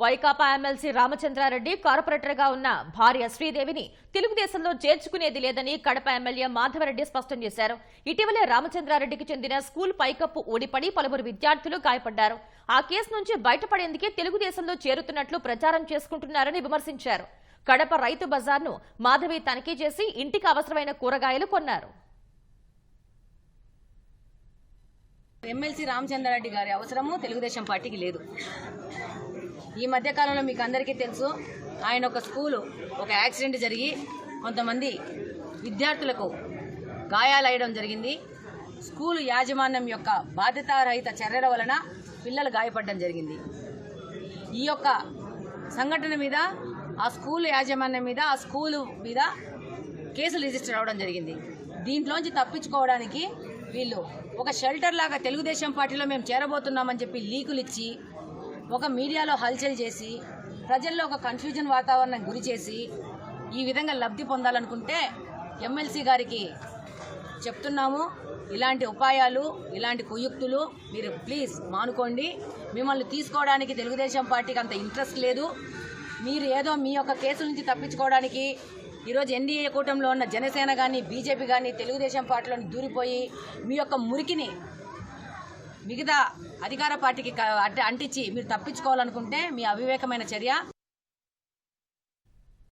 Vaikapa MLC Ramachandra Reddy కార్పొరేటర్గా ఉన్న భార్య శ్రీదేవిని తెలుగుదేశంలో చేర్చుకునేది లేదని కడప ఎమ్మెల్యే మాధవరెడ్డి స్పష్టం చేశారు. ఇటీవలే రామచంద్రారెడ్డికి చెందిన స్కూల్ పైకప్పు ఊడిపడి పలువురు విద్యార్థులు గాయపడ్డారు. ఆ కేసు నుంచి బయటపడేందుకే తెలుగుదేశంలో చేరుతున్నట్లు ప్రచారం చేసుకుంటున్నారని విమర్శించారు. కడప రైతు బజార్ను మాధవి తనిఖీ చేసి ఇంటికి అవసరమైన కూరగాయలు కొన్నారు. ఎమ్మెల్సీ రామచంద్రారెడ్డి గారి అవసరము తెలుగుదేశం పార్టీకి లేదు. ఈ మధ్య కాలంలో మీకు అందరికీ తెలుసు ఆయన ఒక స్కూలు ఒక యాక్సిడెంట్ జరిగి కొంతమంది విద్యార్థులకు గాయాలయ్యడం జరిగింది. స్కూలు యాజమాన్యం యొక్క బాధ్యతారహిత చర్యల వలన పిల్లలు గాయపడడం జరిగింది. ఈ యొక్క సంఘటన మీద ఆ స్కూల్ యాజమాన్యం మీద ఆ స్కూలు మీద కేసులు రిజిస్టర్ అవ్వడం జరిగింది. దీంట్లోంచి తప్పించుకోవడానికి వీళ్ళు ఒక షెల్టర్ లాగా తెలుగుదేశం పార్టీలో మేము చేరబోతున్నామని చెప్పి లీకులు ఇచ్చి ఒక మీడియాలో హల్చల్ చేసి ప్రజల్లో ఒక కన్ఫ్యూజన్ వాతావరణం గురి చేసి ఈ విధంగా లబ్ధి పొందాలనుకుంటే ఎమ్మెల్సీ గారికి చెప్తున్నాము. ఇలాంటి ఉపాయాలు ఇలాంటి కుయుక్తులు మీరు ప్లీజ్ మానుకోండి. మిమ్మల్ని తీసుకోవడానికి తెలుగుదేశం పార్టీకి అంత ఇంట్రెస్ట్ లేదు. మీరు ఏదో మీ యొక్క కేసు నుంచి తప్పించుకోవడానికి ఈరోజు ఎన్డీఏ కూటమిలో ఉన్న జనసేన కానీ బీజేపీ కానీ తెలుగుదేశం పార్టీలోని దూరిపోయి మీ యొక్క మురికిని మిగతా అధికార పార్టీకి అంటించి మీరు తప్పించుకోవాలనుకుంటే మీ అవివేకమైన చర్య.